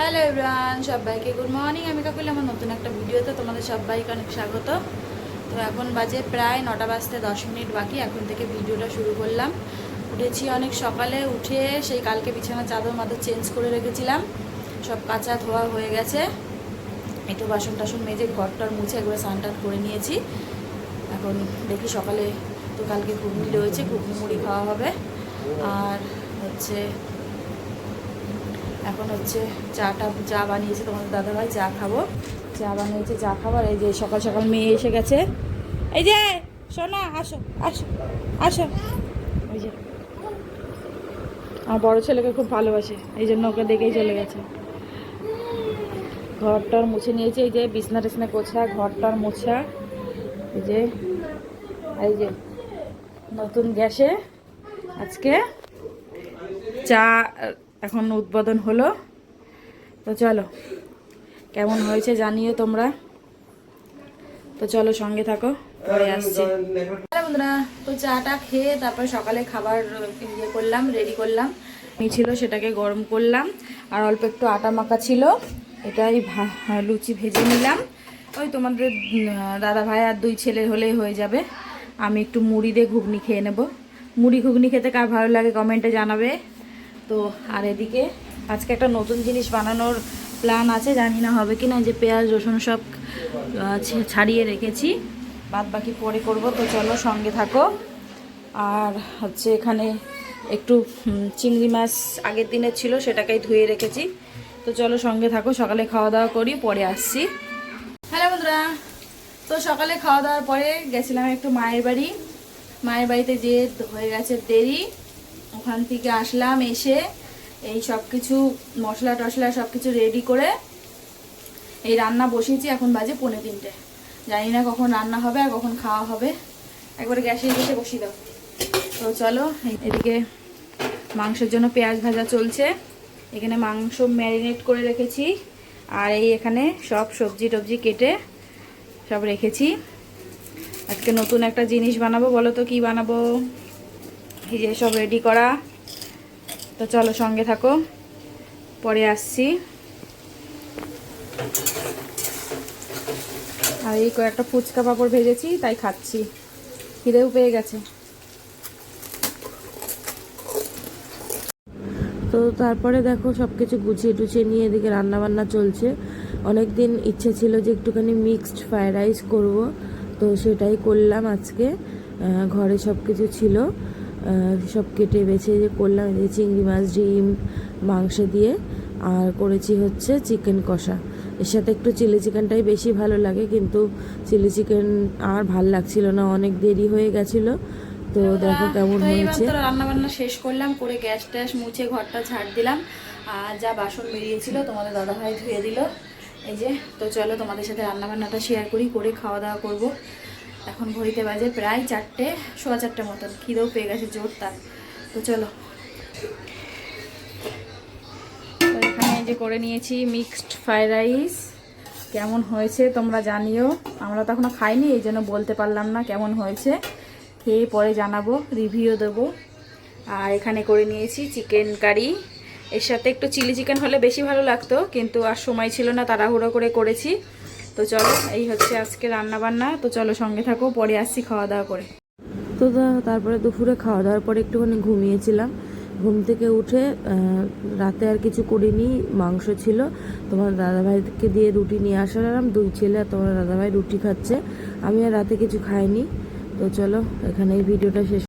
Hello everyone সবাইকে good morning আমি কাকুল, আমার নতুন একটা ভিডিওতে তোমাদের সবাইকে অনেক স্বাগত। তো এখন বাজে প্রায় নটা বাজতে দশ মিনিট বাকি, এখন থেকে ভিডিওটা শুরু করলাম। উঠেছি অনেক সকালে, উঠে সেই কালকে বিছানা চাদর মাদর চেঞ্জ করে রেখেছিলাম। সব কাঁচা ধোয়া হয়ে গেছে। একটু বাসন টাসন মেজে ঘরটার মুছে একবার স্নান করে নিয়েছি। এখন দেখি সকালে তো কালকে ঘুগনি রয়েছে, ঘুগনি মুড়ি খাওয়া হবে। আর হচ্ছে এখন হচ্ছে চাটা, চা বানিয়েছে তোমাদের দাদাভাই, চা খাব। চা বানিয়েছে, চা খাবার এই যে সকাল সকাল মেয়ে এসে গেছে। এই যে, সোনা, আসো আসো আসো। ওই যে। আমার বড়ো ছেলেকে খুব ভালোবাসে, এই জন্য ওকে দেখেই চলে গেছে। ঘরটার মুছে নিয়েছে, এই যে বিছনা টিছনা কোছা ঘরটার মোছা। এই যে এই যে, নতুন গ্যাসে আজকে চা এখন উদ্বোধন হলো। তো চলো, কেমন হয়েছে জানিও তোমরা। তো চলো সঙ্গে থাকো, পরে আসছি। বন্ধুরা, তো চাটা খেয়ে তারপরে সকালে খাবার ইয়ে করলাম রেডি করলাম। ছিল, সেটাকে গরম করলাম। আর অল্প একটু আটা মাখা ছিল, এটাই লুচি ভেজে নিলাম। ওই তোমাদের দাদা ভাই আর দুই ছেলে হলেই হয়ে যাবে। আমি একটু মুড়ি দিয়ে ঘুগনি খেয়ে নেব। মুড়ি ঘুগনি খেতে কার ভালো লাগে কমেন্টে জানাবে। তো আর এদিকে আজকে একটা নতুন জিনিস বানানোর প্ল্যান আছে, জানি না হবে কি না যে পেঁয়াজ, রসুন সব ছাড়িয়ে রেখেছি। বাদ বাকি পরে করব, তো চলো সঙ্গে থাকো। আর হচ্ছে এখানে একটু চিংড়ি মাছ আগের দিনের ছিল, সেটাকেই ধুয়ে রেখেছি। তো চলো সঙ্গে থাকো, সকালে খাওয়া দাওয়া করি, পরে আসছি। হ্যালো বন্ধুরা, তো সকালে খাওয়া দাওয়ার পরে গেছিলাম একটু মায়ের বাড়ি। মায়ের বাড়িতে যেয়ে হয়ে গেছে দেরি। ওখান থেকে আসলাম, এসে এই সব কিছু মশলা টশলা সব কিছু রেডি করে এই রান্না বসিয়েছি এখন বাজে পৌনে তিনটে। জানি না কখন রান্না হবে আর কখন খাওয়া হবে। একবার গ্যাসে গেছে বসিয়ে দাও। তো চলো, এদিকে মাংসের জন্য পেঁয়াজ ভাজা চলছে। এখানে মাংস ম্যারিনেট করে রেখেছি আর এই এখানে সব সবজি টবজি কেটে সব রেখেছি। আজকে নতুন একটা জিনিস বানাবো, বলো তো কি বানাবো? এই যে সব রেডি করা। তো চলো সঙ্গে থাকো। পরে আসছি। আর এই কয়েকটা ফুচকা পাঁপড় ভেজেছি, তাই খাচ্ছি। খিদেও পেয়ে গেছে। তো তারপরে দেখো সব কিছু গুছিয়ে টুছিয়ে নিয়ে এদিকে রান্না বান্না চলছে। অনেক দিন ইচ্ছে ছিল যে একটুখানি মিক্সড ফ্রাইড রাইস করব, তো সেটাই করলাম আজকে। ঘরে সব কিছু ছিল। সব কেটে বেছে যে করলাম এই যে চিংড়ি মাছ ডিম মাংস দিয়ে আর করেছি হচ্ছে চিকেন কষা। এর সাথে একটু চিলি চিকেনটাই বেশি ভালো লাগে কিন্তু চিলি চিকেন আর ভালো লাগছিল না অনেক দেরি হয়ে গেছিল। তো দেখো কেমন হয়েছে। রান্না বান্না শেষ করলাম করে গ্যাস ট্যাস মুছে ঘরটা ঝাড় দিলাম। আর যা বাসন বেরিয়েছিল তোমাদের দাদাভাই ধুয়ে দিল। এই যে তো চলো তোমাদের সাথে রান্না বান্নাটা শেয়ার করি করে খাওয়া দাওয়া করব। এখন ঘড়িতে বাজে প্রায় চারটে, সোয়া চারটে মতন। খিদেও পেয়ে গেছে জোর তার। তো চলো। এখানে যে করে নিয়েছি মিক্সড ফ্রাইড রাইস কেমন হয়েছে তোমরা জানিও। আমরা তো এখনও খাইনি, এই জন্য বলতে পারলাম না কেমন হয়েছে। খেয়ে পরে জানাব রিভিউ দেবো। আর এখানে করে নিয়েছি চিকেন কারি এর সাথে একটু চিলি চিকেন হলে বেশি ভালো লাগতো, কিন্তু আর সময় ছিল না, তাড়াহুড়ো করে করেছি। তো চলো, এই হচ্ছে আজকে রান্না বান্না তো চলো সঙ্গে থাকো, পরে আসছি খাওয়া দাওয়া করে। তো তারপরে দুপুরে খাওয়া দাওয়ার পরে একটুখানি ঘুমিয়েছিলাম। ঘুম থেকে উঠে রাতে আর কিছু করিনি, মাংস ছিল। তোমার দাদাভাইকে দিয়ে রুটি নিয়ে আসলাম দুই ছেলে আর তোমার দাদাভাই রুটি খাচ্ছে। আমি আর রাতে কিছু খাইনি। তো চলো এখানে এই ভিডিওটা শেষ